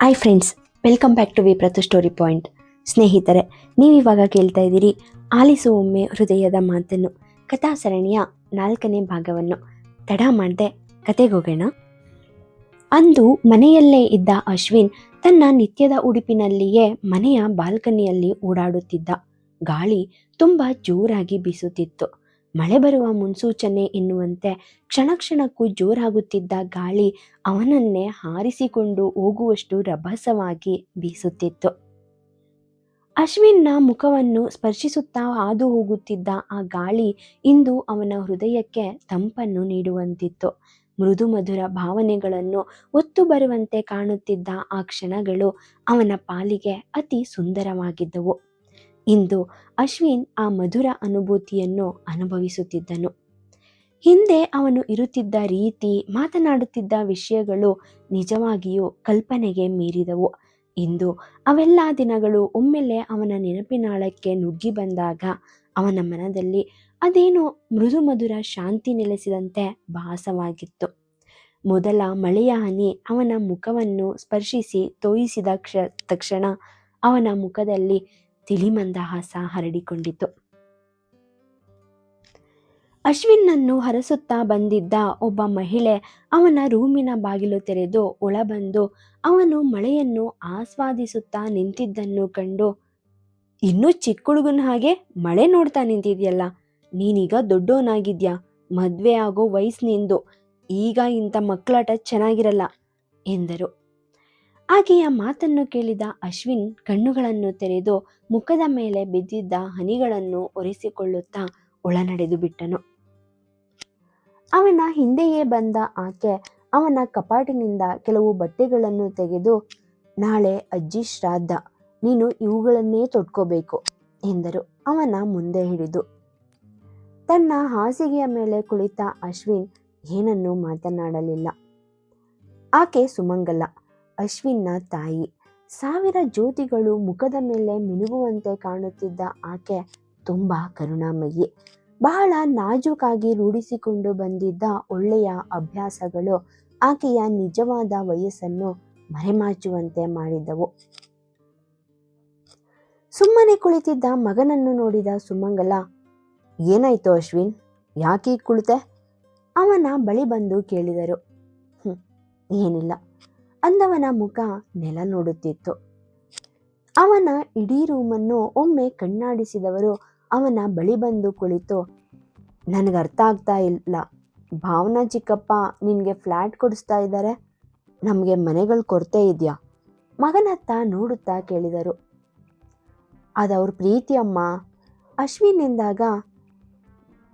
Hi friends welcome back to V Prathu story point ಸ್ನೇಹಿತರೆ, ನೀವಿವಾಗ ಕೇಳ್ತಾ ಇದ್ದೀರಿ ಆಲಿಸು ಒಮ್ಮೆ ಹೃದಯದ ಮಾತನ್ನು ಕಥಾ ಸರಣಿಯ ನಾಲ್ಕನೇ ಭಾಗವನ್ನು. ತಡ ಮಾಡದೆ ಕತೆಗೋಗೋಣ ಅಂದು ಮನೆಯಲ್ಲೇ ಇದ್ದ ಅಶ್ವಿನ್ ತನ್ನ ನಿತ್ಯದ ಉಡುಪಿನಲ್ಲಿಯೇ ಮನೆಯ ಬಾಲ್ಕನಿಯಲ್ಲಿ ಓಡಾಡುತ್ತಿದ್ದ ಗಾಳಿ ತುಂಬ ಜೋರಾಗಿ ಬೀಸುತ್ತಿತ್ತು. ಮಳೆ ಬರುವ ಮುನ್ಸೂಚನೆ ಎನ್ನುವಂತೆ ಕ್ಷಣ ಕ್ಷಣಕ್ಕೂ ಜೋರಾಗುತ್ತಿದ್ದ ಗಾಳಿ ಅವನನ್ನೇ ಹಾರಿಸಿಕೊಂಡು ಹೋಗುವಷ್ಟು ರಭಸವಾಗಿ ಬೀಸುತ್ತಿತ್ತು. ಅಶ್ವಿನ್ನ ಮುಖವನ್ನು ಸ್ಪರ್ಶಿಸುತ್ತಾ ಹಾದು ಹೋಗುತ್ತಿದ್ದ ಆ ಗಾಳಿ ಇಂದು ಅವನ ಹೃದಯಕ್ಕೆ ತಂಪನ್ನು ನೀಡುವಂತಿತ್ತು. ಮೃದು ಮಧುರ ಭಾವನೆಗಳನ್ನು ಒತ್ತು ಬರುವಂತೆ ಕಾಣುತ್ತಿದ್ದ ಆ ಕ್ಷಣಗಳು ಅವನ ಪಾಲಿಗೆ ಅತಿ ಸುಂದರವಾಗಿದ್ದವು. ಇಂದು ಅಶ್ವಿನ್ ಆ ಮಧುರ ಅನುಭೂತಿಯನ್ನು ಅನುಭವಿಸುತ್ತಿದ್ದನು. ಹಿಂದೆ ಅವನು ಇರುತ್ತಿದ್ದ ರೀತಿ ಮಾತನಾಡುತ್ತಿದ್ದ ವಿಷಯಗಳು ನಿಜವಾಗಿಯೂ ಕಲ್ಪನೆಗೆ ಮೀರಿದವು. ಇಂದು ಅವೆಲ್ಲ ದಿನಗಳು ಒಮ್ಮೆಲೆ ಅವನ ನೆನಪಿನಾಳಕ್ಕೆ ನುಗ್ಗಿ ಬಂದಾಗ ಅವನ ಮನದಲ್ಲಿ ಅದೇನೋ ಮೃದು ಮಧುರ ಶಾಂತಿ ನೆಲೆಸಿದಂತೆ ಭಾಸವಾಗಿತ್ತು. ಮೊದಲ ಮಳೆಯ ಹನಿ ಅವನ ಮುಖವನ್ನು ಸ್ಪರ್ಶಿಸಿ ತೋಯಿಸಿದ ಕ್ಷ, ತಕ್ಷಣ ಅವನ ಮುಖದಲ್ಲಿ ತಿಳಿಮಂದಹಾಸ ಹರಡಿಕೊಂಡಿತು ಅಶ್ವಿನ್ನನ್ನು ಹರಸುತ್ತಾ ಬಂದಿದ್ದ ಒಬ್ಬ ಮಹಿಳೆ ಅವನ ರೂಮಿನ ಬಾಗಿಲು ತೆರೆದು ಒಳಬಂದು ಅವನು ಮಳೆಯನ್ನು ಆಸ್ವಾದಿಸುತ್ತಾ ನಿಂತಿದ್ದನ್ನು ಕಂಡು, ಇನ್ನೂ ಚಿಕ್ಕ ಹುಡುಗನ ಹಾಗೆ ಮಳೆ ನೋಡ್ತಾ ನಿಂತಿದ್ಯಲ್ಲ, ನೀನೀಗ ದೊಡ್ಡವನಾಗಿದ್ಯಾ? ಮದ್ವೆ ಆಗೋ ವಯಸ್ಸು ನಿಂದು, ಈಗ ಇಂಥ ಮಕ್ಕಳಾಟ ಚೆನ್ನಾಗಿರಲ್ಲ ಎಂದರು. ಆಕೆಯ ಮಾತನ್ನು ಕೇಳಿದ ಅಶ್ವಿನ್ ಕಣ್ಣುಗಳನ್ನು ತೆರೆದು ಮುಖದ ಮೇಲೆ ಬಿದ್ದಿದ್ದ ಹನಿಗಳನ್ನು ಒರೆಸಿಕೊಳ್ಳುತ್ತಾ ಒಳನಡೆದು ಬಿಟ್ಟನು. ಅವನ ಹಿಂದೆಯೇ ಬಂದ ಆಕೆ ಅವನ ಕಪಾಟಿನಿಂದ ಕೆಲವು ಬಟ್ಟೆಗಳನ್ನು ತೆಗೆದು, ನಾಳೆ ಅಜ್ಜಿ ಶ್ರಾದ್ದ, ನೀನು ಇವುಗಳನ್ನೇ ತೊಟ್ಕೋಬೇಕು, ಎಂದರು. ಅವನ ಮುಂದೆ ಹಿಡಿದು, ತನ್ನ ಹಾಸಿಗೆಯ ಮೇಲೆ ಕುಳಿತ ಅಶ್ವಿನ್ ಏನನ್ನೂ ಮಾತನಾಡಲಿಲ್ಲ. ಆಕೆ ಸುಮಂಗಲ ಅಶ್ವಿನ್ನ ತಾಯಿ. ಸಾವಿರ ಜ್ಯೋತಿಗಳು ಮುಖದ ಮೇಲೆ ಮಿನುಗುವಂತೆ ಕಾಣುತ್ತಿದ್ದ ಆಕೆ ತುಂಬ ಕರುಣಾಮಯಿ. ಬಹಳ ನಾಜೂಕಾಗಿ ರೂಢಿಸಿಕೊಂಡು ಬಂದಿದ್ದ ಒಳ್ಳೆಯ ಅಭ್ಯಾಸಗಳು ಆಕೆಯ ನಿಜವಾದ ವಯಸ್ಸನ್ನು ಮರೆಮಾಚುವಂತೆ ಮಾಡಿದವು. ಸುಮ್ಮನೆ ಕುಳಿತಿದ್ದ ಮಗನನ್ನು ನೋಡಿದ ಸುಮಂಗಲ, ಏನಾಯ್ತು ಅಶ್ವಿನ್? ಯಾಕೆ ಕುಳಿತೆ? ಅವನ ಬಳಿ ಬಂದು ಕೇಳಿದರು. ಏನಿಲ್ಲ. ಅಂದವನ ಮುಖ ನೆಲ ನೋಡುತ್ತಿತ್ತು ಅವನ ಇಡೀ ರೂಮನ್ನು ಒಮ್ಮೆ ಕಣ್ಣಾಡಿಸಿದವರು ಅವನ ಬಳಿ ಬಂದು ಕುಳಿತು, ನನಗೆ ಅರ್ಥ ಆಗ್ತಾ ಇಲ್ಲ. ಭಾವನಾ ಚಿಕ್ಕಪ್ಪ ನಿನಗೆ ಫ್ಲ್ಯಾಟ್ ಕೊಡಿಸ್ತಾ ಇದ್ದಾರೆ. ನಮಗೆ ಮನೆಗಳು ಕೊರತೆ ಇದೆಯಾ? ಮಗನತ್ತ ನೋಡುತ್ತಾ ಕೇಳಿದರು. ಅದವ್ರ ಪ್ರೀತಿ ಅಮ್ಮ. ಅಶ್ವಿನ್ ಎಂದಾಗ,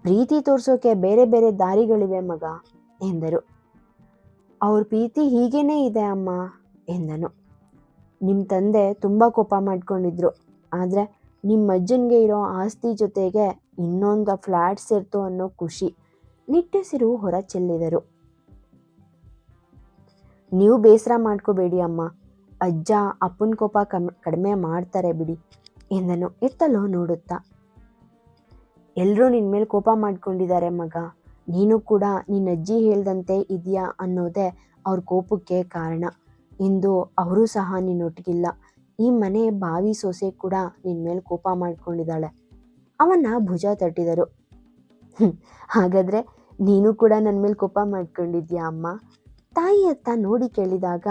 ಪ್ರೀತಿ ತೋರ್ಸೋಕೆ ಬೇರೆ ಬೇರೆ ದಾರಿಗಳಿವೆ ಮಗ, ಎಂದರು. ಅವ್ರ ಪ್ರೀತಿ ಹೀಗೇನೇ ಇದೆ ಅಮ್ಮ ಎಂದನು. ನಿಮ್ಮ ತಂದೆ ತುಂಬ ಕೋಪ ಮಾಡ್ಕೊಂಡಿದ್ರು. ಆದರೆ ನಿಮ್ಮ ಅಜ್ಜನಿಗೆ ಇರೋ ಆಸ್ತಿ ಜೊತೆಗೆ ಇನ್ನೊಂದು ಫ್ಲ್ಯಾಟ್ ಸೇರ್ತು ಅನ್ನೋ ಖುಷಿ. ನಿಟ್ಟುಸಿರು ಹೊರ ಚೆಲ್ಲಿದರು. ನೀವು ಬೇಸರ ಮಾಡ್ಕೋಬೇಡಿ ಅಮ್ಮ. ಅಜ್ಜ ಅಪ್ಪನ ಕೋಪ ಕಮ್, ಕಡಿಮೆ ಮಾಡ್ತಾರೆ ಬಿಡಿ ಎಂದನು. ಎತ್ತಲೋ ನೋಡುತ್ತಾ. ಎಲ್ಲರೂ ನಿನ್ನ ಮೇಲೆ ಕೋಪ ಮಾಡ್ಕೊಂಡಿದ್ದಾರೆ ಮಗ. ನೀನು ಕೂಡ ನಿನ್ನ ಅಜ್ಜಿ ಹೇಳ್ದಂತೆ ಇದೆಯಾ ಅನ್ನೋದೇ ಅವ್ರ ಕೋಪಕ್ಕೆ ಕಾರಣ. ಇಂದು ಅವರು ಸಹ ನಿನ್ನೊಟ್ಟಿಗಿಲ್ಲ. ಈ ಮನೆ ಬಾವಿ ಸೊಸೆ ಕೂಡ ನಿನ್ನ ಮೇಲೆ ಕೋಪ ಮಾಡ್ಕೊಂಡಿದ್ದಾಳೆ. ಅವನ್ನ ಭುಜ ತಟ್ಟಿದರು. "ಹ್ಮ್, ಹಾಗಾದ್ರೆ ನೀನು ಕೂಡ ನನ್ನ ಮೇಲೆ ಕೋಪ ಮಾಡ್ಕೊಂಡಿದ್ಯಾ ಅಮ್ಮ? ತಾಯಿ ಅತ್ತ ನೋಡಿ ಕೇಳಿದಾಗ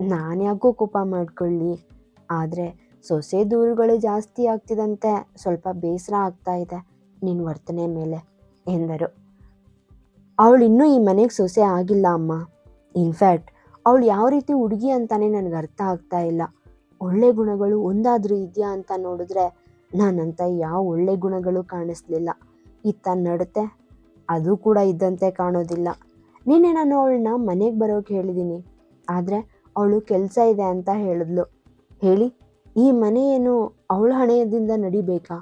ನಾನ್ಯಾಕೋ ಕೋಪ ಮಾಡ್ಕೊಳ್ಳಿ. ಆದರೆ ಸೊಸೆ ದೂರುಗಳು ಜಾಸ್ತಿ ಆಗ್ತಿದಂತೆ ಸ್ವಲ್ಪ ಬೇಸರ ಆಗ್ತಾ ಇದೆ ನಿನ್ನ ವರ್ತನೆ ಮೇಲೆ ಎಂದರು. ಅವಳು ಇನ್ನೂ ಈ ಮನೆಗೆ ಸೊಸೆ ಆಗಿಲ್ಲ ಅಮ್ಮ. ಇನ್ಫ್ಯಾಕ್ಟ್ ಅವಳು ಯಾವ ರೀತಿ ಹುಡುಗಿ ಅಂತಾನೆ ನನಗೆ ಅರ್ಥ ಆಗ್ತಾ ಇಲ್ಲ. ಒಳ್ಳೆ ಗುಣಗಳು ಒಂದಾದರೂ ಇದೆಯಾ ಅಂತ ನೋಡಿದ್ರೆ ನಾನಂತ ಯಾವ ಒಳ್ಳೆ ಗುಣಗಳು ಕಾಣಿಸ್ಲಿಲ್ಲ. ಇತ್ತ ನಡತೆ, ಅದು ಕೂಡ ಇದ್ದಂತೆ ಕಾಣೋದಿಲ್ಲ. ನಿನ್ನೆ ನಾನು ಅವಳನ್ನ ಮನೆಗೆ ಬರೋಕೆ ಹೇಳಿದ್ದೀನಿ ಆದರೆ ಅವಳು ಕೆಲಸ ಇದೆ ಅಂತ ಹೇಳಿದ್ಲು. ಹೇಳಿ, ಈ ಮನೆಯೇನು ಅವಳ ಹಣೆಯದಿಂದ ನಡಿಬೇಕಾ?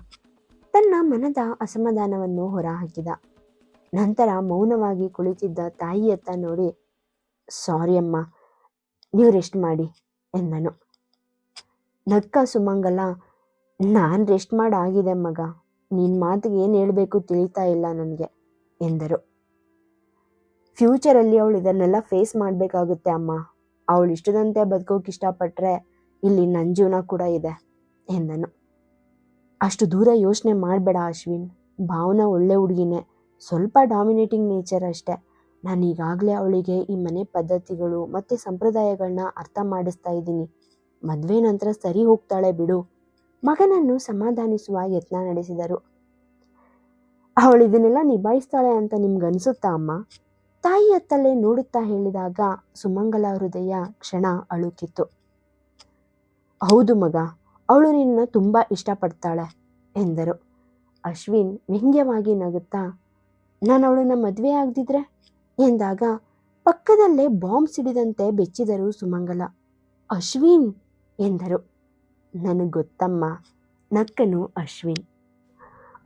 ತನ್ನ ಮನದ ಅಸಮಾಧಾನವನ್ನು ಹೊರಹಾಕಿದ. ನಂತರ ಮೌನವಾಗಿ ಕುಳಿತಿದ್ದ ತಾಯಿಯತ್ತ ನೋಡಿ, ಸಾರಿ ಅಮ್ಮ, ನೀವು ರೆಸ್ಟ್ ಮಾಡಿ, ಎಂದನು. ನಕ್ಕ ಸುಮಂಗಲ, ನಾನು ರೆಸ್ಟ್ ಮಾಡಾಗಿದೆ ಮಗ ನಿನ್ನ ಮಾತಿಗೆ ಏನು ಹೇಳಬೇಕು ತಿಳಿತಾ ಇಲ್ಲ ನನಗೆ, ಎಂದರು. ಫ್ಯೂಚರಲ್ಲಿ ಅವಳು ಇದನ್ನೆಲ್ಲ ಫೇಸ್ ಮಾಡಬೇಕಾಗುತ್ತೆ ಅಮ್ಮ, ಅವಳು ಇಷ್ಟದಂತೆ ಬದುಕೋಕೆ ಇಷ್ಟಪಟ್ಟರೆ ಇಲ್ಲಿ ನನ್ನ ಜೀವನ ಕೂಡ ಇದೆ, ಎಂದನು. ಅಷ್ಟು ದೂರ ಯೋಚನೆ ಮಾಡಬೇಡ ಅಶ್ವಿನ್, ಭಾವನಾ ಒಳ್ಳೆ ಹುಡುಗಿನೇ ಸ್ವಲ್ಪ ಡಾಮಿನೇಟಿಂಗ್ ನೇಚರ್ ಅಷ್ಟೆ. ನಾನು ಈಗಾಗಲೇ ಅವಳಿಗೆ ಈ ಮನೆ ಪದ್ಧತಿಗಳು ಮತ್ತು ಸಂಪ್ರದಾಯಗಳನ್ನ ಅರ್ಥ ಮಾಡಿಸ್ತಾ ಇದ್ದೀನಿ. ಮದುವೆ ನಂತರ ಸರಿ ಹೋಗ್ತಾಳೆ ಬಿಡು. ಮಗನನ್ನು ಸಮಾಧಾನಿಸುವ ಯತ್ನ ನಡೆಸಿದರು. ಅವಳು ಇದನ್ನೆಲ್ಲ ನಿಭಾಯಿಸ್ತಾಳೆ ಅಂತ ನಿಮ್ಗನ್ಸುತ್ತಾ ಅಮ್ಮ? ತಾಯಿ ಅತ್ತಲ್ಲೇ ನೋಡುತ್ತಾ ಹೇಳಿದಾಗ ಸುಮಂಗಲ ಹೃದಯ ಕ್ಷಣ ಅಳುಕಿತ್ತು ಹೌದು ಮಗ, ಅವಳು ನಿನ್ನ ತುಂಬ ಇಷ್ಟಪಡ್ತಾಳೆ, ಎಂದರು. ಅಶ್ವಿನ್ ವ್ಯಂಗ್ಯವಾಗಿ ನಗುತ್ತಾ ನಾನು ಅವಳನ್ನ ಮದುವೆ ಆಗದಿದ್ರೆ? ಎಂದಾಗ ಪಕ್ಕದಲ್ಲೇ ಬಾಂಬ್ ಸಿಡಿದಂತೆ ಬೆಚ್ಚಿದರು ಸುಮಂಗಲ. ಅಶ್ವಿನ್ ಎಂದರು. ನನಗೆ ಗೊತ್ತಮ್ಮ, ನಕ್ಕನು ಅಶ್ವಿನ್.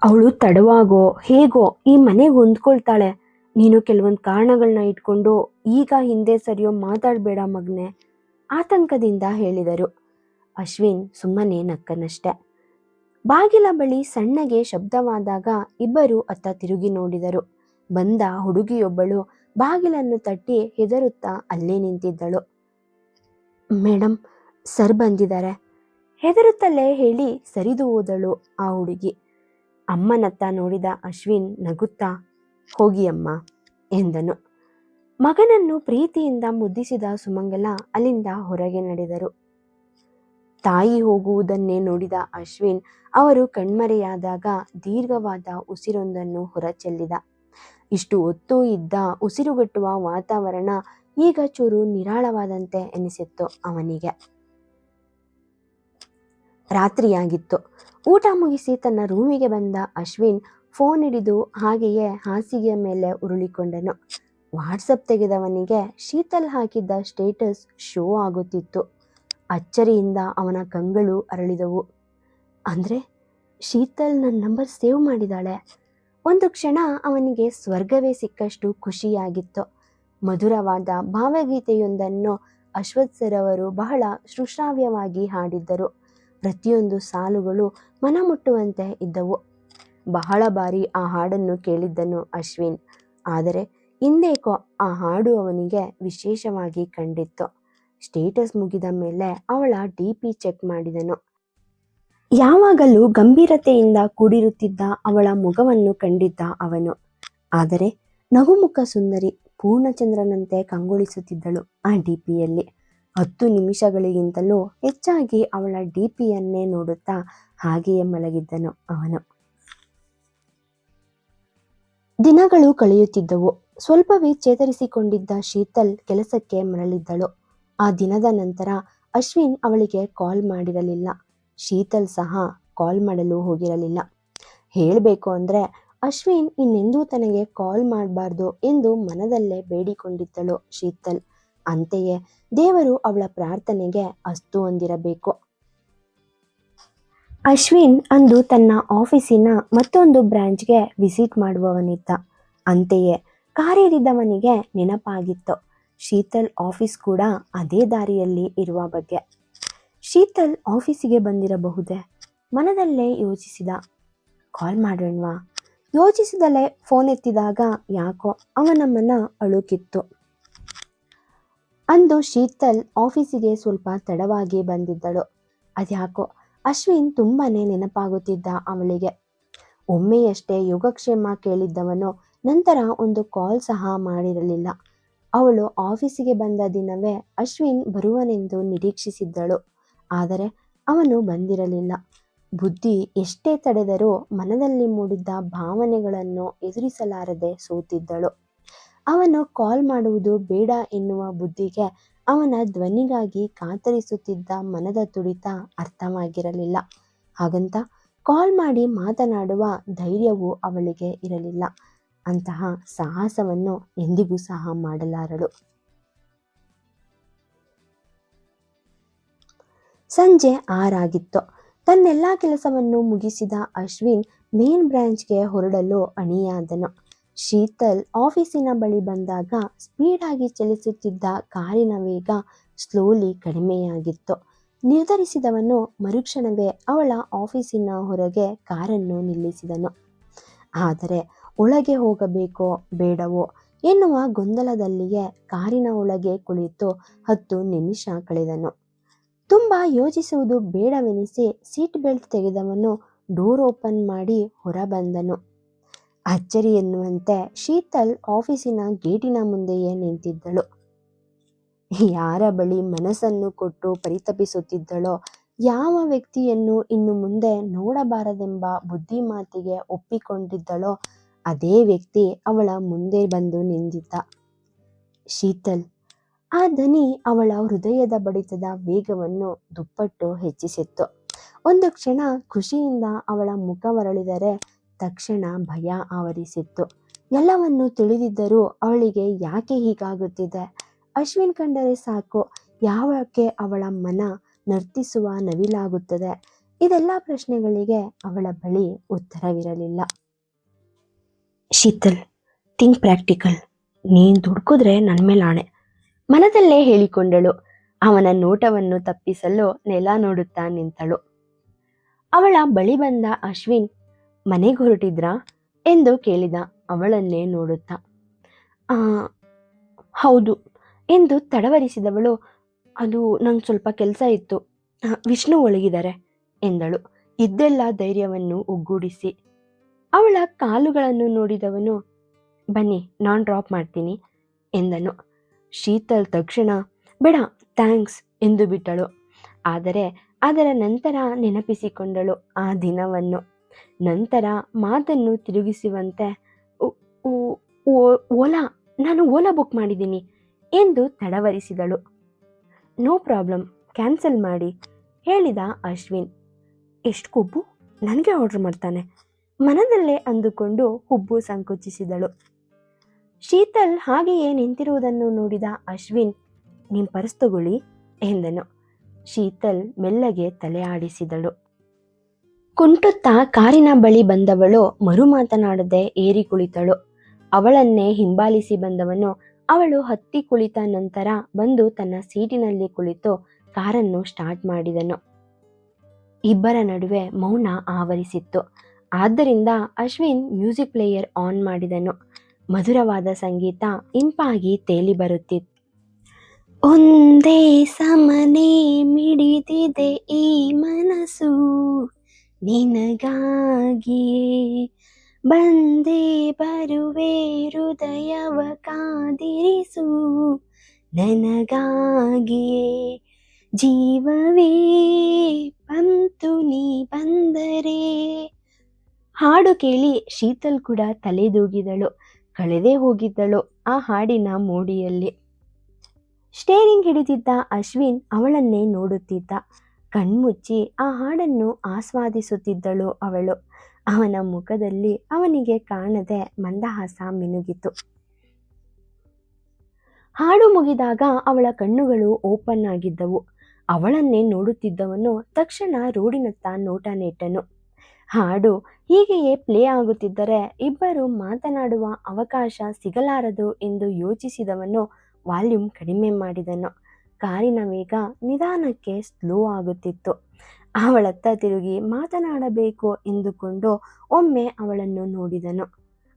ಅವಳು ತಡವಾಗೋ, ಹೇಗೋ ಈ ಮನೆಗೆ ಹೊಂದ್ಕೊಳ್ತಾಳೆ. ನೀನು ಕೆಲವೊಂದು ಕಾರಣಗಳನ್ನ ಇಟ್ಕೊಂಡು ಈಗ ಹಿಂದೆ ಸರಿಯೋ ಮಾತಾಡಬೇಡ ಮಗ್ನೆ, ಆತಂಕದಿಂದ ಹೇಳಿದರು. ಅಶ್ವಿನ್ ಸುಮ್ಮನೆ ನಕ್ಕನಷ್ಟೆ. ಬಾಗಿಲ ಬಳಿ ಸಣ್ಣಗೆ ಶಬ್ದವಾದಾಗ ಇಬ್ಬರು ಅತ್ತ ತಿರುಗಿ ನೋಡಿದರು. ಬಂದ ಹುಡುಗಿಯೊಬ್ಬಳು ಬಾಗಿಲನ್ನು ತಟ್ಟಿ ಹೆದರುತ್ತಾ ಅಲ್ಲೇ ನಿಂತಿದ್ದಳು. ಮೇಡಮ್ ಸರ್ ಬಂದಿದ್ದಾರೆ. ಹೆದರುತ್ತಲೇ ಹೇಳಿ ಸರಿದು ಹೋದಳು ಆ ಹುಡುಗಿ. ಅಮ್ಮನತ್ತ ನೋಡಿದ ಅಶ್ವಿನ್ ನಗುತ್ತಾ, ಹೋಗಿ ಅಮ್ಮ, ಎಂದನು. ಮಗನನ್ನು ಪ್ರೀತಿಯಿಂದ ಮುದ್ದಿಸಿದ ಸುಮಂಗಲ ಅಲ್ಲಿಂದ ಹೊರಗೆ ನಡೆದರು. ತಾಯಿ ಹೋಗುವುದನ್ನೇ ನೋಡಿದ ಅಶ್ವಿನ್ ಅವರು ಕಣ್ಮರೆಯಾದಾಗ ದೀರ್ಘವಾದ ಉಸಿರೊಂದನ್ನು ಹೊರಚೆಲ್ಲಿದ. ಇಷ್ಟು ಹೊತ್ತು ಇದ್ದ ಉಸಿರುಗಟ್ಟುವ ವಾತಾವರಣ ಈಗ ಚೂರು ನಿರಾಳವಾದಂತೆ ಎನಿಸಿತ್ತು ಅವನಿಗೆ. ರಾತ್ರಿಯಾಗಿತ್ತು. ಊಟ ಮುಗಿಸಿ ತನ್ನ ರೂಮಿಗೆ ಬಂದ ಅಶ್ವಿನ್ ಫೋನ್ ಹಿಡಿದು ಹಾಗೆಯೇ ಹಾಸಿಗೆಯ ಮೇಲೆ ಉರುಳಿಕೊಂಡನು. ವಾಟ್ಸಪ್ ತೆಗೆದವನಿಗೆ ಶೀತಲ್ ಹಾಕಿದ್ದ ಸ್ಟೇಟಸ್ ಶೋ ಆಗುತ್ತಿತ್ತು. ಅಚ್ಚರಿಯಿಂದ ಅವನ ಕಂಗಳು ಅರಳಿದವು. ಅಂದರೆ ಶೀತಲ್ ನನ್ನ ನಂಬರ್ ಸೇವ್ ಮಾಡಿದಾಳೆ. ಒಂದು ಕ್ಷಣ ಅವನಿಗೆ ಸ್ವರ್ಗವೇ ಸಿಕ್ಕಷ್ಟು ಖುಷಿಯಾಗಿತ್ತು. ಮಧುರವಾದ ಭಾವಗೀತೆಯೊಂದನ್ನು ಅಶ್ವಥ್ ಸರ್ ಅವರು ಬಹಳ ಸುಶ್ರಾವ್ಯವಾಗಿ ಹಾಡಿದ್ದರು. ಪ್ರತಿಯೊಂದು ಸಾಲುಗಳು ಮನಮುಟ್ಟುವಂತೆ ಇದ್ದವು. ಬಹಳ ಬಾರಿ ಆ ಹಾಡನ್ನು ಕೇಳಿದ್ದನು ಅಶ್ವಿನ್. ಆದರೆ ಇಂದೇಕೋ ಆ ಹಾಡು ಅವನಿಗೆ ವಿಶೇಷವಾಗಿ ಕಂಡಿತ್ತು. ಸ್ಟೇಟಸ್ ಮುಗಿದ ಮೇಲೆ ಅವಳ ಡಿ ಪಿ ಚೆಕ್ ಮಾಡಿದನು. ಯಾವಾಗಲೂ ಗಂಭೀರತೆಯಿಂದ ಕೂಡಿರುತ್ತಿದ್ದ ಅವಳ ಮುಖವನ್ನು ಕಂಡಿದ್ದ ಅವನು. ಆದರೆ ನಗುಮುಖ ಸುಂದರಿ ಪೂರ್ಣಚಂದ್ರನಂತೆ ಕಂಗೊಳಿಸುತ್ತಿದ್ದಳು ಆ ಡಿ ಪಿಯಲ್ಲಿ ಹತ್ತು ನಿಮಿಷಗಳಿಗಿಂತಲೂ ಹೆಚ್ಚಾಗಿ ಅವಳ ಡಿ ಪಿಯನ್ನೇ ನೋಡುತ್ತಾ ಹಾಗೆಯೇ ಮಲಗಿದ್ದನು ಅವನು. ದಿನಗಳು ಕಳೆಯುತ್ತಿದ್ದವು. ಸ್ವಲ್ಪವೇ ಚೇತರಿಸಿಕೊಂಡಿದ್ದ ಶೀತಲ್ ಕೆಲಸಕ್ಕೆ ಮರಳಿದ್ದಳು. ಆ ದಿನದ ನಂತರ ಅಶ್ವಿನ್ ಅವಳಿಗೆ ಕಾಲ್ ಮಾಡಿರಲಿಲ್ಲ. ಶೀತಲ್ ಸಹ ಕಾಲ್ ಮಾಡಲು ಹೋಗಿರಲಿಲ್ಲ. ಹೇಳಬೇಕು ಅಂದರೆ ಅಶ್ವಿನ್ ಇನ್ನೆಂದೂ ತನಗೆ ಕಾಲ್ ಮಾಡಬಾರ್ದು ಎಂದು ಮನದಲ್ಲೇ ಬೇಡಿಕೊಂಡಿದ್ದಳು ಶೀತಲ್. ಅಂತೆಯೇ ದೇವರು ಅವಳ ಪ್ರಾರ್ಥನೆಗೆ ಅಸ್ತು ಹೊಂದಿರಬೇಕು. ಅಶ್ವಿನ್ ಅಂದು ತನ್ನ ಆಫೀಸಿನ ಮತ್ತೊಂದು ಬ್ರಾಂಚ್ಗೆ ವಿಸಿಟ್ ಮಾಡುವವನಿದ್ದ. ಅಂತೆಯೇ ಕಾರೇರಿದವನಿಗೆ ನೆನಪಾಗಿತ್ತು. ಶೀತಲ್ ಆಫೀಸ್ ಕೂಡ ಅದೇ ದಾರಿಯಲ್ಲಿ ಇರುವ ಬಗ್ಗೆ. ಶೀತಲ್ ಆಫೀಸಿಗೆ ಬಂದಿರಬಹುದೇ? ಮನದಲ್ಲೇ ಯೋಚಿಸಿದ. ಕಾಲ್ ಮಾಡೋಣವಾ ಯೋಚಿಸಿದಲೇ ಫೋನ್ ಎತ್ತಿದಾಗ ಯಾಕೋ ಅವನ ಮನ ಅಳುಕಿತ್ತು. ಅಂದು ಶೀತಲ್ ಆಫೀಸಿಗೆ ಸ್ವಲ್ಪ ತಡವಾಗಿ ಬಂದಿದ್ದಳು. ಅದ್ಯಾಕೋ ಅಶ್ವಿನ್ ತುಂಬಾನೇ ನೆನಪಾಗುತ್ತಿದ್ದ ಅವಳಿಗೆ. ಒಮ್ಮೆಯಷ್ಟೇ ಯೋಗಕ್ಷೇಮ ಕೇಳಿದ್ದವನು ನಂತರ ಒಂದು ಕಾಲ್ ಸಹ ಮಾಡಿರಲಿಲ್ಲ. ಅವಳು ಆಫೀಸಿಗೆ ಬಂದ ದಿನವೇ ಅಶ್ವಿನ್ ಬರುವನೆಂದು ನಿರೀಕ್ಷಿಸಿದ್ದಳು. ಆದರೆ ಅವನು ಬಂದಿರಲಿಲ್ಲ. ಬುದ್ಧಿ ಎಷ್ಟೇ ತಡೆದರೂ ಮನದಲ್ಲಿ ಮೂಡಿದ್ದ ಭಾವನೆಗಳನ್ನು ಎದುರಿಸಲಾರದೆ ಸೋತಿದ್ದಳು. ಅವನು ಕಾಲ್ ಮಾಡುವುದು ಬೇಡ ಎನ್ನುವ ಬುದ್ಧಿಗೆ ಅವನ ಧ್ವನಿಗಾಗಿ ಕಾತರಿಸುತ್ತಿದ್ದ ಮನದ ತುಡಿತ ಅರ್ಥವಾಗಿರಲಿಲ್ಲ. ಹಾಗಂತ ಕಾಲ್ ಮಾಡಿ ಮಾತನಾಡುವ ಧೈರ್ಯವೂ ಅವಳಿಗೆ ಇರಲಿಲ್ಲ. ಅಂತಹ ಸಾಹಸವನ್ನು ಎಂದಿಗೂ ಸಹ ಮಾಡಲಾರಳು. ಸಂಜೆ ಆರಾಗಿತ್ತು. ತನ್ನೆಲ್ಲ ಕೆಲಸವನ್ನು ಮುಗಿಸಿದ ಅಶ್ವಿನ್ ಮೇನ್ ಬ್ರಾಂಚ್ಗೆ ಹೊರಡಲು ಅಣಿಯಾದನು. ಶೀತಲ್ ಆಫೀಸಿನ ಬಳಿ ಬಂದಾಗ ಸ್ಪೀಡಾಗಿ ಚಲಿಸುತ್ತಿದ್ದ ಕಾರಿನ ವೇಗ ಸ್ಲೋಲಿ ಕಡಿಮೆಯಾಗಿತ್ತು. ನಿರ್ಧರಿಸಿದವನು ಮರುಕ್ಷಣವೇ ಅವಳ ಆಫೀಸಿನ ಹೊರಗೆ ಕಾರನ್ನು ನಿಲ್ಲಿಸಿದನು. ಆದರೆ ಒಳಗೆ ಹೋಗಬೇಕೋ ಬೇಡವೋ ಎನ್ನುವ ಗೊಂದಲದಲ್ಲಿಯೇ ಕಾರಿನ ಒಳಗೆ ಕುಳಿತು ಹತ್ತು ನಿಮಿಷ ಕಳೆದನು. ತುಂಬ ಯೋಚಿಸುವುದು ಬೇಡವೆನಿಸಿ ಸೀಟ್ ಬೆಲ್ಟ್ ತೆಗೆದವನು ಡೋರ್ ಓಪನ್ ಮಾಡಿ ಹೊರಬಂದನು. ಅಚ್ಚರಿ ಎನ್ನುವಂತೆ ಶೀತಲ್ ಆಫೀಸಿನ ಗೇಟಿನ ಮುಂದೆಯೇ ನಿಂತಿದ್ದಳು. ಯಾರ ಬಳಿ ಮನಸ್ಸನ್ನು ಕೊಟ್ಟು ಪರಿತಪಿಸುತ್ತಿದ್ದಳೋ ಯಾವ ವ್ಯಕ್ತಿಯನ್ನು ಇನ್ನು ಮುಂದೆ ನೋಡಬಾರದೆಂಬ ಬುದ್ಧಿಮಾತಿಗೆ ಒಪ್ಪಿಕೊಂಡಿದ್ದಳೋ ಅದೇ ವ್ಯಕ್ತಿ ಅವಳ ಮುಂದೆ ಬಂದು ನಿಂದಿದ್ದ ಶೀತಲ್, ಆ ದನಿ ಅವಳ ಹೃದಯದ ಬಡಿತದ ವೇಗವನ್ನು ದುಪ್ಪಟ್ಟು ಹೆಚ್ಚಿಸಿತ್ತು. ಒಂದು ಕ್ಷಣ ಖುಷಿಯಿಂದ ಅವಳ ಮುಖ ಮರಳಿದರೆ ತಕ್ಷಣ ಭಯ ಆವರಿಸಿತ್ತು. ಎಲ್ಲವನ್ನು ತಿಳಿದಿದ್ದರೂ ಅವಳಿಗೆ ಯಾಕೆ ಹೀಗಾಗುತ್ತಿದೆ? ಅಶ್ವಿನ್ ಕಂಡರೆ ಸಾಕು, ಯಾವಕ್ಕೆ ಅವಳ ಮನ ನರ್ತಿಸುವ ನವಿಲಾಗುತ್ತದೆ? ಇದೆಲ್ಲ ಪ್ರಶ್ನೆಗಳಿಗೆ ಅವಳ ಬಳಿ ಉತ್ತರವಿರಲಿಲ್ಲ. ಶೀತಲ್ ಥಿಂಕ್ ಪ್ರಾಕ್ಟಿಕಲ್ ನೀನು ದುಡ್ಕಿದ್ರೆ ನನ್ನ ಮೇಲೆ ಆಣೆ. ಮನದಲ್ಲೇ ಹೇಳಿಕೊಂಡಳು, ಅವನ ನೋಟವನ್ನು ತಪ್ಪಿಸಲು ನೆಲ ನೋಡುತ್ತಾ ನಿಂತಳು. ಅವಳ ಬಳಿ ಬಂದ ಅಶ್ವಿನ್, ಮನೆಗೆ ಹೊರಟಿದ್ರಾ ಎಂದು ಕೇಳಿದ, ಅವಳನ್ನೇ ನೋಡುತ್ತಾ. ಹೌದು ಎಂದು ತಡವರಿಸಿದವಳು, ಅದು ನಂಗೆ ಸ್ವಲ್ಪ ಕೆಲಸ ಇತ್ತು. ವಿಷ್ಣು ಒಳಗಿದ್ದಾರೆ ಎಂದಳು. ಇದ್ದೆಲ್ಲ ಧೈರ್ಯವನ್ನು ಒಗ್ಗೂಡಿಸಿ. ಅವಳ ಕಾಲುಗಳನ್ನು ನೋಡಿದವನು, ಬನ್ನಿ, ನಾನು ಡ್ರಾಪ್ ಮಾಡ್ತೀನಿ, ಎಂದನು. ಶೀತಲ್ ತಕ್ಷಣ, ಬೇಡ, ಥ್ಯಾಂಕ್ಸ್, ಎಂದು ಬಿಟ್ಟಳು. ಆದರೆ ಅದರ ನಂತರ ನೆನಪಿಸಿಕೊಂಡಳು ಆ ದಿನವನ್ನು. ನಂತರ ಮಾತನ್ನು ತಿರುಗಿಸುವಂತೆ "ಉ- ಉ- ಓ- ಓಲಾ, ನಾನು ಓಲಾ ಬುಕ್ ಮಾಡಿದ್ದೀನಿ, ಎಂದು ತಡವರಿಸಿದಳು. ನೋ ಪ್ರಾಬ್ಲಮ್, ಕ್ಯಾನ್ಸಲ್ ಮಾಡಿ, ಹೇಳಿದ ಅಶ್ವಿನ್. ಎಷ್ಟು ಕೊಬ್ಬು? ನನಗೆ ಆರ್ಡ್ರ್ ಮಾಡ್ತಾನೆ. ಮನದಲ್ಲೇ ಅಂದುಕೊಂಡು ಹುಬ್ಬು ಸಂಕುಚಿಸಿದಳು. ಶೀತಲ್ ಹಾಗೆಯೇ ನಿಂತಿರುವುದನ್ನು ನೋಡಿದ ಅಶ್ವಿನ್ ನಿಮ್ಮ ಪರ್ಸ್ ಎಂದನು. ಶೀತಲ್ ಮೆಲ್ಲಗೆ ತಲೆ ಆಡಿಸಿದಳು. ಕುಂಟುತ್ತಾ ಕಾರಿನ ಬಳಿ ಬಂದವಳು ಮರು ಮಾತನಾಡದೆ ಏರಿ ಕುಳಿತಳು. ಅವಳನ್ನೇ ಹಿಂಬಾಲಿಸಿ ಬಂದವನು ಅವಳು ಹತ್ತಿ ಕುಳಿತ ನಂತರ ಬಂದು ತನ್ನ ಸೀಟಿನಲ್ಲಿ ಕುಳಿತು ಕಾರನ್ನು ಸ್ಟಾರ್ಟ್ ಮಾಡಿದನು. ಇಬ್ಬರ ನಡುವೆ ಮೌನ ಆವರಿಸಿತ್ತು. ಆದ್ದರಿಂದ ಅಶ್ವಿನ್ ಮ್ಯೂಸಿಕ್ ಪ್ಲೇಯರ್ ಆನ್ ಮಾಡಿದನು. ಮಧುರವಾದ ಸಂಗೀತ ಇಂಪಾಗಿ ತೇಲಿ ಬರುತ್ತಿತ್ತು. ಒಂದೇ ಸಮನೆ ಮಿಡಿದಿದೆ ಈ ಮನಸ್ಸು. ನಿನಗಾಗಿಯೇ ಬಂದೇ ಬರುವೆ ಹೃದಯವ ಕಾದಿರಿಸು. ನನಗಾಗಿಯೇ ಜೀವವೇ ಬಂತು ನೀ ಬಂದರೆ ಹಾಡು ಕೇಳಿ ಶೀತಲ್ ಕೂಡ ತಲೆದೂಗಿದಳು. ಕಳೆದೇ ಹೋಗಿದ್ದಳು ಆ ಹಾಡಿನ ಮೋಡಿಯಲ್ಲಿ. ಸ್ಟೇರಿಂಗ್ ಹಿಡಿದಿದ್ದ ಅಶ್ವಿನ್ ಅವಳನ್ನೇ ನೋಡುತ್ತಿದ್ದ. ಕಣ್ಮುಚ್ಚಿ ಆ ಹಾಡನ್ನು ಆಸ್ವಾದಿಸುತ್ತಿದ್ದಳು ಅವಳು. ಅವನ ಮುಖದಲ್ಲಿ ಅವನಿಗೆ ಕಾಣದೆ ಮಂದಹಾಸ ಮಿನುಗಿತು. ಹಾಡು ಮುಗಿದಾಗ ಅವಳ ಕಣ್ಣುಗಳು ಓಪನ್ ಆಗಿದ್ದವು. ಅವಳನ್ನೇ ನೋಡುತ್ತಿದ್ದವನು ತಕ್ಷಣ ರೋಡಿನತ್ತ ನೋಟ ನೆಟ್ಟನು ಹಾಡು ಹೀಗೆಯೇ ಪ್ಲೇ ಆಗುತ್ತಿದ್ದರೆ ಇಬ್ಬರು ಮಾತನಾಡುವ ಅವಕಾಶ ಸಿಗಲಾರದು ಎಂದು ಯೋಚಿಸಿದವನು ವಾಲ್ಯೂಮ್ ಕಡಿಮೆ ಮಾಡಿದನು. ಕಾರಿನ ವೇಗ ನಿಧಾನಕ್ಕೆ ಸ್ಲೋ ಆಗುತ್ತಿತ್ತು. ಅವಳತ್ತ ತಿರುಗಿ ಮಾತನಾಡಬೇಕು ಎಂದುಕೊಂಡು ಒಮ್ಮೆ ಅವಳನ್ನು ನೋಡಿದನು.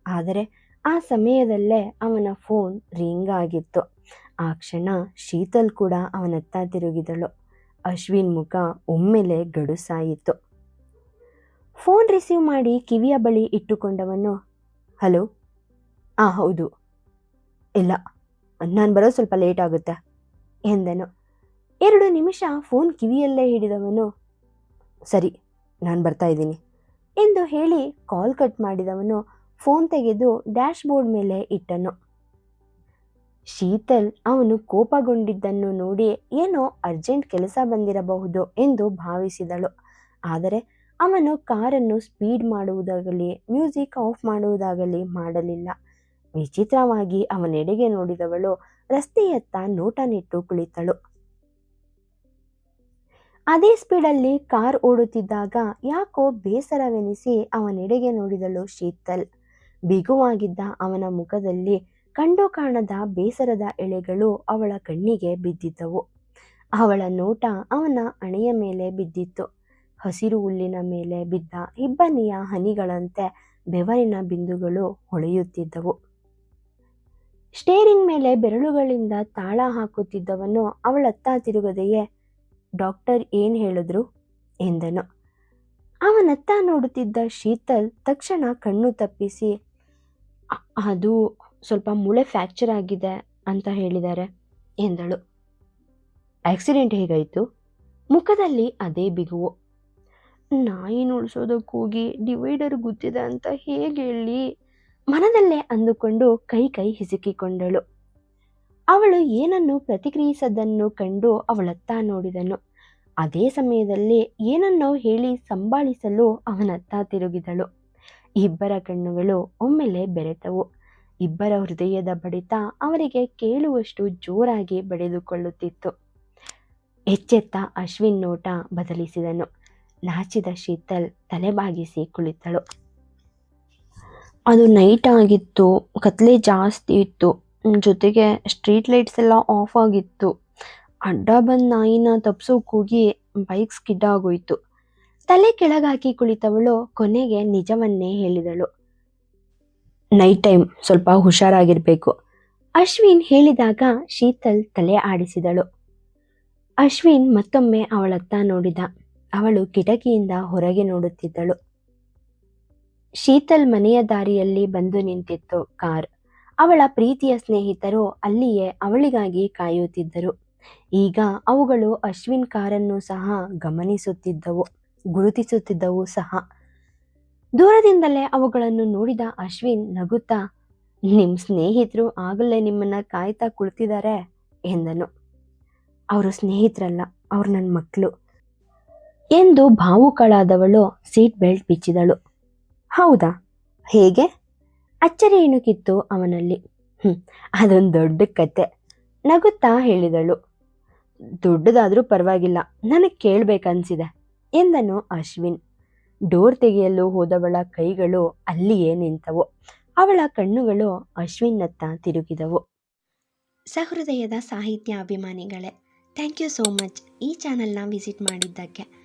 ಆದರೆ ಆ ಸಮಯದಲ್ಲೇ ಅವನ ಫೋನ್ ರಿಂಗ್ ಆಗಿತ್ತು. ಆ ಕ್ಷಣ ಶೀತಲ್ ಕೂಡ ಅವನತ್ತ ತಿರುಗಿದಳು. ಅಶ್ವಿನ್ ಮುಖ ಒಮ್ಮೆಲೆ ಗಡುಸಾಯಿತು. ಫೋನ್ ರಿಸೀವ್ ಮಾಡಿ ಕಿವಿಯ ಬಳಿ ಇಟ್ಟುಕೊಂಡವನು, ಹಲೋ? ಆ, ಹೌದು. ಇಲ್ಲ, ನಾನು ಬರೋ ಸ್ವಲ್ಪ ಲೇಟ್ ಆಗುತ್ತೆ. ಎಂದನು. ಎರಡು ನಿಮಿಷ ಫೋನ್ ಕಿವಿಯಲ್ಲೇ ಹಿಡಿದವನು, ಸರಿ, ನಾನು ಬರ್ತಾ ಇದ್ದೀನಿ. ಎಂದು ಹೇಳಿ ಕಾಲ್ ಕಟ್ ಮಾಡಿದವನು ಫೋನ್ ತೆಗೆದು ಡ್ಯಾಶ್ ಬೋರ್ಡ್ ಮೇಲೆ ಇಟ್ಟನು. ಶೀತಲ್ ಅವನು ಕೋಪಗೊಂಡಿದ್ದನ್ನು ನೋಡಿ ಏನೋ ಅರ್ಜೆಂಟ್ ಕೆಲಸ ಬಂದಿರಬಹುದು ಎಂದು ಭಾವಿಸಿದಳು. ಆದರೆ ಅವನು ಕಾರನ್ನು ಸ್ಪೀಡ್ ಮಾಡುವುದಾಗಲಿ, ಮ್ಯೂಸಿಕ್ ಆಫ್ ಮಾಡುವುದಾಗಲಿ ಮಾಡಲಿಲ್ಲ. ವಿಚಿತ್ರವಾಗಿ ಅವನೆಡೆಗೆ ನೋಡಿದವಳು ರಸ್ತೆಯತ್ತ ನೋಟ ನಿಟ್ಟು ಕುಳಿತಳು. ಅದೇ ಸ್ಪೀಡಲ್ಲಿ ಕಾರ್ ಓಡುತ್ತಿದ್ದಾಗ ಯಾಕೋ ಬೇಸರವೆನಿಸಿ ಅವನೆಡೆಗೆ ನೋಡಿದಳು ಶೀತಲ್. ಬಿಗುವಾಗಿದ್ದ ಅವನ ಮುಖದಲ್ಲಿ ಕಂಡು ಕಾಣದ ಬೇಸರದ ಎಳೆಗಳು ಅವಳ ಕಣ್ಣಿಗೆ ಬಿದ್ದಿದ್ದವು. ಅವಳ ನೋಟ ಅವನ ಅಣೆಯ ಮೇಲೆ ಬಿದ್ದಿತ್ತು. ಹಸಿರು ಹುಲ್ಲಿನ ಮೇಲೆ ಬಿದ್ದ ಇಬ್ಬನಿಯ ಹನಿಗಳಂತೆ ಬೆವರಿನ ಬಿಂದುಗಳು ಹೊಳೆಯುತ್ತಿದ್ದವು. ಸ್ಟೇರಿಂಗ್ ಮೇಲೆ ಬೆರಳುಗಳಿಂದ ತಾಳ ಹಾಕುತ್ತಿದ್ದವನು ಅವಳತ್ತ ತಿರುಗದೆಯೇ, ಡಾಕ್ಟರ್ ಏನ್ ಹೇಳಿದ್ರು? ಎಂದನು. ಅವನತ್ತ ನೋಡುತ್ತಿದ್ದ ಶೀತಲ್ ತಕ್ಷಣ ಕಣ್ಣು ತಪ್ಪಿಸಿ ಅದು ಸ್ವಲ್ಪ ಮೂಳೆ ಫ್ಯಾಕ್ಚರ್ ಆಗಿದೆ ಅಂತ ಹೇಳಿದ್ದಾರೆ, ಎಂದಳು. ಆಕ್ಸಿಡೆಂಟ್ ಹೇಗಾಯಿತು? ಮುಖದಲ್ಲಿ ಅದೇ ಬಿಗುವು. ನಾಯಿ ಉಳಿಸೋದಕ್ಕೋಗಿ ಡಿವೈಡರ್ ಗುದ್ದಿದೆ ಅಂತ ಹೇಗೆ ಹೇಳಿ ಮನದಲ್ಲೇ ಅಂದುಕೊಂಡು ಕೈ ಕೈ ಹಿಸುಕಿಕೊಂಡಳು. ಅವಳು ಏನನ್ನು ಪ್ರತಿಕ್ರಿಯಿಸದನ್ನು ಕಂಡು ಅವಳತ್ತ ನೋಡಿದನು. ಅದೇ ಸಮಯದಲ್ಲಿ ಏನನ್ನೋ ಹೇಳಿ ಸಂಭಾಳಿಸಲು ಅವನತ್ತ ತಿರುಗಿದಳು. ಇಬ್ಬರ ಕಣ್ಣುಗಳು ಒಮ್ಮೆಲೆ ಬೆರೆತವು. ಇಬ್ಬರ ಹೃದಯದ ಬಡಿತ ಅವರಿಗೆ ಕೇಳುವಷ್ಟು ಜೋರಾಗಿ ಬಡಿದುಕೊಳ್ಳುತ್ತಿತ್ತು. ಎಚ್ಚೆತ್ತ ಅಶ್ವಿನ್ ನೋಟ ಬದಲಿಸಿದನು. ನಾಚಿದ ಶೀತಲ್ ತಲೆಬಾಗಿಸಿ ಕುಳಿತಳು. ಅದು ನೈಟ್ ಆಗಿತ್ತು, ಕತ್ಲೆ ಜಾಸ್ತಿ ಇತ್ತು. ಜೊತೆಗೆ ಸ್ಟ್ರೀಟ್ ಲೈಟ್ಸ್ ಎಲ್ಲ ಆಫ್ ಆಗಿತ್ತು. ಅಡ್ಡ ಬಂದ ನಾಯಿನ ತಪ್ಸೋ ಕೂಗಿ ಬೈಕ್ ಸ್ಕಿಡ್ ಆಗೋಯ್ತು. ತಲೆ ಕೆಳಗಾಕಿ ಕುಳಿತವಳು ಕೊನೆಗೆ ನಿಜವನ್ನೇ ಹೇಳಿದಳು. ನೈಟ್ ಟೈಮ್, ಸ್ವಲ್ಪ ಹುಷಾರಾಗಿರ್ಬೇಕು. ಅಶ್ವಿನ್ ಹೇಳಿದಾಗ ಶೀತಲ್ ತಲೆ ಆಡಿಸಿದಳು. ಅಶ್ವಿನ್ ಮತ್ತೊಮ್ಮೆ ಅವಳತ್ತ ನೋಡಿದ. ಅವಳು ಕಿಟಕಿಯಿಂದ ಹೊರಗೆ ನೋಡುತ್ತಿದ್ದಳು. ಶೀತಲ್ ಮನೆಯ ದಾರಿಯಲ್ಲಿ ಬಂದು ನಿಂತಿತ್ತು ಕಾರ್. ಅವಳ ಪ್ರೀತಿಯ ಸ್ನೇಹಿತರು ಅಲ್ಲಿಯೇ ಅವಳಿಗಾಗಿ ಕಾಯುತ್ತಿದ್ದರು. ಈಗ ಅವುಗಳು ಅಶ್ವಿನ್ ಕಾರನ್ನು ಸಹ ಗಮನಿಸುತ್ತಿದ್ದವು, ಗುರುತಿಸುತ್ತಿದ್ದವು ಸಹ. ದೂರದಿಂದಲೇ ಅವುಗಳನ್ನು ನೋಡಿದ ಅಶ್ವಿನ್ ನಗುತ್ತಾ ನಿಮ್ಮ ಸ್ನೇಹಿತರು ಆಗಲೇ ನಿಮ್ಮನ್ನ ಕಾಯ್ತಾ ಕುಳಿತಿದ್ದಾರೆ ಎಂದನು. ಅವರು ಸ್ನೇಹಿತರಲ್ಲ, ಅವ್ರು ನನ್ನ ಮಕ್ಕಳು ಎಂದು ಭಾವುಕಳಾದವಳು ಸೀಟ್ ಬೆಲ್ಟ್ ಬಿಚ್ಚಿದಳು. ಹೌದಾ? ಹೇಗೆ? ಅಚ್ಚರಿ ಇಣುಕಿತ್ತು ಅವನಲ್ಲಿ. ಹ್ಞೂ ಅದೊಂದು ದೊಡ್ಡ ಕತೆ, ನಗುತ್ತಾ ಹೇಳಿದಳು. ದೊಡ್ಡದಾದರೂ ಪರವಾಗಿಲ್ಲ, ನನಗೆ ಕೇಳಬೇಕನ್ಸಿದೆ, ಎಂದನು ಅಶ್ವಿನ್. ಡೋರ್ ತೆಗೆಯಲು ಹೋದವಳ ಕೈಗಳು ಅಲ್ಲಿಯೇ ನಿಂತವು. ಅವಳ ಕಣ್ಣುಗಳು ಅಶ್ವಿನ್ನತ್ತ ತಿರುಗಿದವು. ಸಹೃದಯದ ಸಾಹಿತ್ಯ ಅಭಿಮಾನಿಗಳೇ, ಥ್ಯಾಂಕ್ ಯು ಸೋ ಮಚ್. ಈ ಚಾನಲ್ನ ವಿಸಿಟ್ ಮಾಡಿದ್ದಕ್ಕೆ